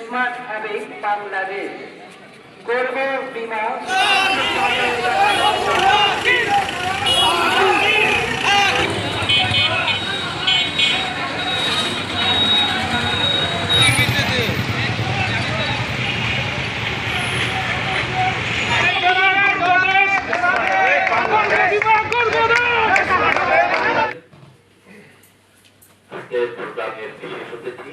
Smart habit Bangladesh করব বিমা আজকের প্রোগ্রামের বিশেষ অতিথি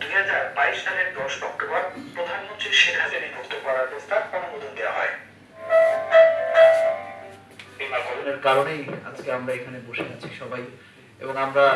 দুই হাজার বাইশ সালের দশ অক্টোবর প্রধানমন্ত্রী শেখ হাসিনা মুক্ত করার প্রস্তাব অনুমোদন দেওয়া হয়। কারণেই আজকে আমরা এখানে বসে আছি সবাই এবং আমরা